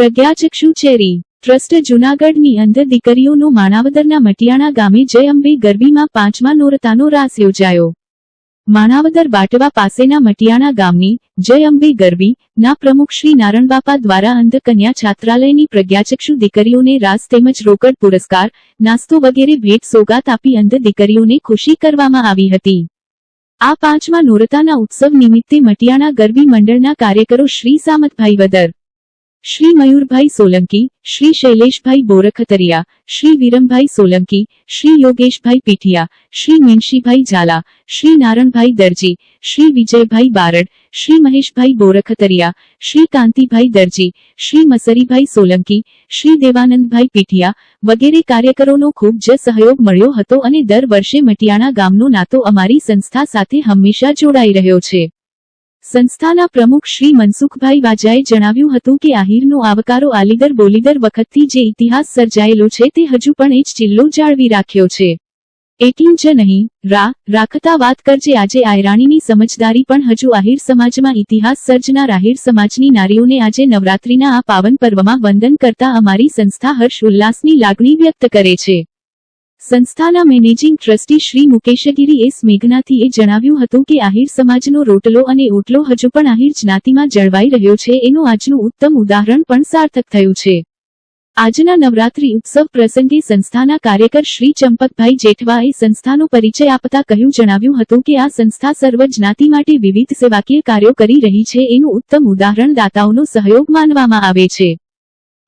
પ્રજ્ઞાચક્ષુ cherry. Trust જૂનાગઢની અંધ દીકરીઓનો માણાવદરના મટિયાણા ગામે જય અંબે ગરબીમાં પાંચમા નોરતાનો રાસ યોજાયો. માણાવદર બાટવા પાસેના મટિયાણા ગામની જય અંબે ગરબી ના પ્રમુખ શ્રી નારણબાપા દ્વારા અંધ કન્યા છાત્રાલયની પ્રજ્ઞાચક્ષુ દીકરીઓને રાસ તેમજ રોકડ પુરસ્કાર, નાસ્તો વગેરે ભેટ સોગાત આપી અંધ દીકરીઓને ખુશી કરવામાં આવી હતી. આ પાંચમા નોરતાના ઉત્સવ નિમિત્તે મટિયાણા ગરબી મંડળના કાર્યકરો શ્રી સામતભાઈ વદર શ્રી મયુરભાઈ સોલંકી, શ્રી શૈલેષભાઈ બોરખતરિયા, શ્રી વિરમભાઈ સોલંકી, શ્રી યોગેશભાઈ પીઠિયા, શ્રી મીનશીભાઈ ઝાલા, શ્રી નારણભાઈ દરજી, શ્રી વિજયભાઈ બારડ, શ્રી મહેશભાઈ બોરખતરિયા, શ્રી કાંતિભાઈ દરજી, શ્રી મસરીભાઈ સોલંકી, શ્રી દેવાનંદભાઈ પીઠિયા વગેરે કાર્યકરોનો ખૂબ જ સહયોગ મળ્યો હતો અને દર વર્ષે મટિયાણા ગામનો નાતો અમારી સંસ્થા સાથે હંમેશા જોડાઈ રહ્યો છે. સંસ્થાના પ્રમુખ શ્રી મનસુખભાઈ વાજાએ જણાવ્યું હતું કે આહિરનો આવકારો આલીદર બોલીદર વખતથી જે ઇતિહાસ સર્જાયેલો છે તે હજુ પણ એ જ ચિલ્લો જાળવી રાખ્યો છે. એટલું જ નહીં, રા, રાખતા વાત કરજે આજે આયરાણીની સમજદારી પણ હજુ આહિર સમાજમાં ઇતિહાસ સર્જનાર આહિર સમાજની નારીઓને આજે નવરાત્રીના આ પાવન પર્વમાં વંદન કરતા અમારી સંસ્થા હર્ષ ઉલ્લાસની લાગણી વ્યક્ત કરે છે. સંસ્થાના managing trustee Shri Mukeshgiri S મેઘનાથીએ જણાવ્યું હતું કે આહિર સમાજનો રોટલો અને ઓટલો હજુ પણ આહિર જ્ઞાતિમાં જળવાઈ રહ્યો છે. એનું આજનું ઉત્તમ ઉદાહરણ પણ સાર્થક થયું છે. આજના નવરાત્રી ઉત્સવ પ્રસંગે સંસ્થાના કાર્યકર શ્રી ચંપકભાઈ જેઠવાએ સંસ્થાનો પરિચય આપતા કહ્યું, જણાવ્યું હતું કે આ સંસ્થા સર્વ જ્ઞાતિ માટે વિવિધ સેવાકીય કાર્યો કરી રહી છે. એનું ઉત્તમ ઉદાહરણ દાતાઓનો સહયોગ માનવામાં આવે છે.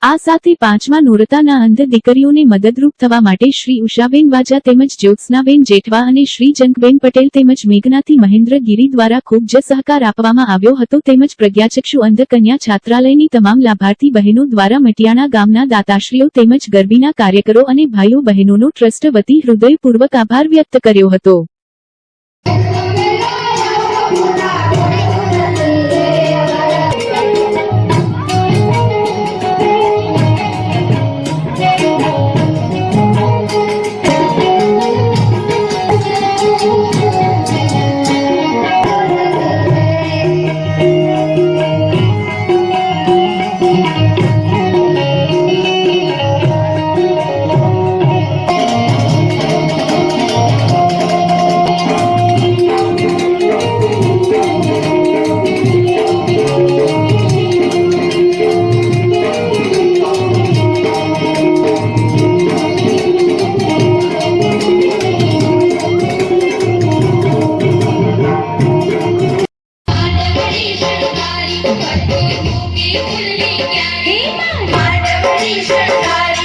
આ સાથે પાંચમા નોરતાના અંધ દીકરીઓને મદદરૂપ થવા માટે શ્રી ઉષાબેન વાજા તેમજ જ્યોત્સનાબેન જેઠવા અને શ્રી જંકબેન પટેલ તેમજ મેઘનાથી મહેન્દ્ર ગીરી દ્વારા ખૂબ જ સહકાર આપવામાં આવ્યો હતો તેમજ પ્રજ્ઞાચક્ષુ અંધ કન્યા છાત્રાલયની તમામ લાભાર્થી બહેનો દ્વારા મટિયાણા ગામના દાતાશ્રીઓ તેમજ ગરબીના કાર્યકરો અને ભાઈઓ બહેનોનો ટ્રસ્ટ વતી હૃદયપૂર્વક આભાર વ્યક્ત કર્યો હતો.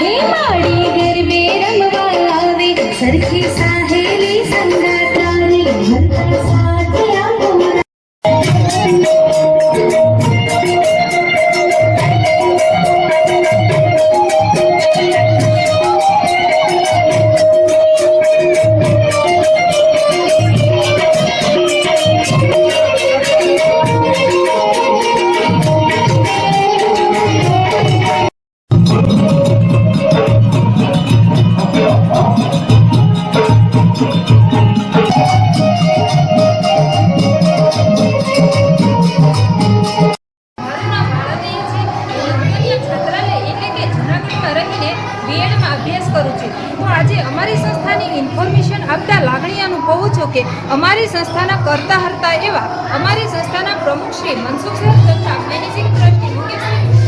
હે માડી ગરબે અમારી સંસ્થાના કરતા હરતા એવા અમારી સંસ્થાના પ્રમુખ શ્રી મનસુખ સર તથા મેનેજિંગ ટ્રસ્ટી મુકેશ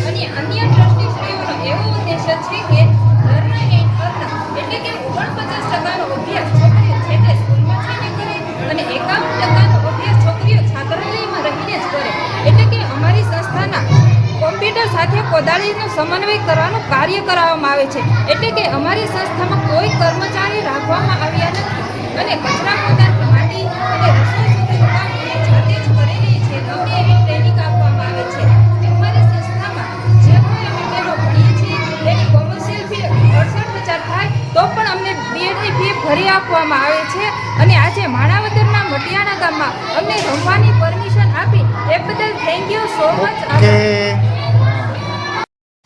અને અન્ય ટ્રસ્ટીશ્રીઓનો એવો ઉદ્દેશ છે કે ધર્મ એન્ડ અર્થ એટલે કે ઓગણપચાસ ટકાનો અભ્યાસ છોકરીઓ છે તે સ્કૂલમાં જઈને કરે અને એકાવન ટકાનો અભ્યાસ છોકરીઓ છાત્રાલયમાં રહીને જ કરે. એટલે કે અમારી સંસ્થાના કોમ્પ્યુટર સાથે કોદાળીનો સમન્વય કરવાનું કાર્ય કરાવવામાં આવે છે. એટલે કે અમારી સંસ્થામાં કોઈ કર્મચારી રાખવામાં આવ્યા નથી અને કચરા પોતાથી ભરી આપવામાં આવે છે અને આજે માણાવદરના મટિયાણા ગામમાં અમને રમવાની પરમિશન આપી એ બદલ થેન્ક યુ સો મચ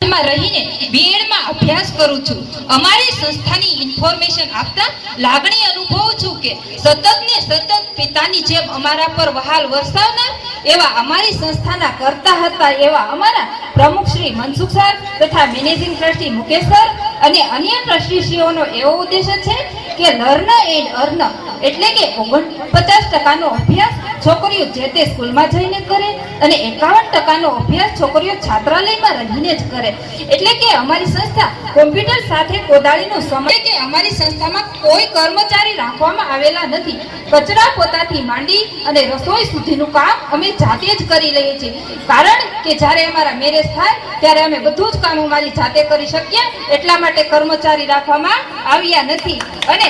માં રહીને બીએડમાં અભ્યાસ કરું છું. અમારી સંસ્થાની ઇન્ફોર્મેશન આપતા લાગણી અનુભવું છું કે સતત ને સતત પિતાની જેમ અમારા પર વહાલ વરસાવનાર એવા અમારી સંસ્થાના કરતા હતા એવા અમારા પ્રમુખ શ્રી મનસુખ સર તથા મેનેજિંગ ટ્રસ્ટી મુકેશ સર અને અન્ય ટ્રસ્ટીશ્રીઓનો એવો ઉદ્દેશ છે કે લર્ન એન્ડ અર્ન. એટલે કે ઓગણપચાસ ટકાનો અભ્યાસ છોકરીઓ જે તે સ્કૂલમાં જઈને કરે અને એકાવન ટકાનો અભ્યાસ છોકરીઓ છાત્રાલયમાં રહીને જ કરે. એટલે કે અમારી સંસ્થા કોમ્પ્યુટર સાથે કોદાળીનો સમય કે અમારી સંસ્થામાં કોઈ કર્મચારી રાખવામાં આવેલા નથી. કચરા પોતાથી માંડી અને રસોઈ સુધીનું કામ અમે જાતે જ કરી લઈએ છીએ. કારણ કે જ્યારે અમારા મેરેજ થાય, ત્યારે અમે બધું જ કામ અમારી જાતે કરી શકીએ. એટલા માટે કર્મચારી રાખવામાં આવ્યા નથી. અને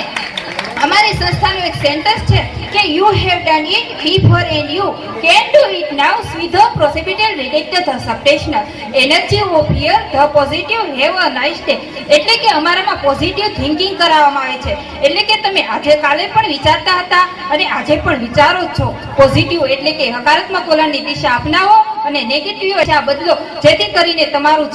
અમારી સંસ્થાનું એક સેન્ટેન્સ છે કે you have done it before and you can do it now with the precipital reject the substational energy of fear the positive have a nice day એટલે કે અમારામાં પોઝિટિવ થિંકિંગ કરાવવામાં આવે છે. એટલે કે તમે આજે કાલે પણ વિચારતા હતા અને આજે પણ વિચારો છો. પોઝિટિવ એટલે કે હકારાત્મક વલણની દિશા અપનાવો અને નેગેટિવ દિશા બદલો જેથી કરીને તમારું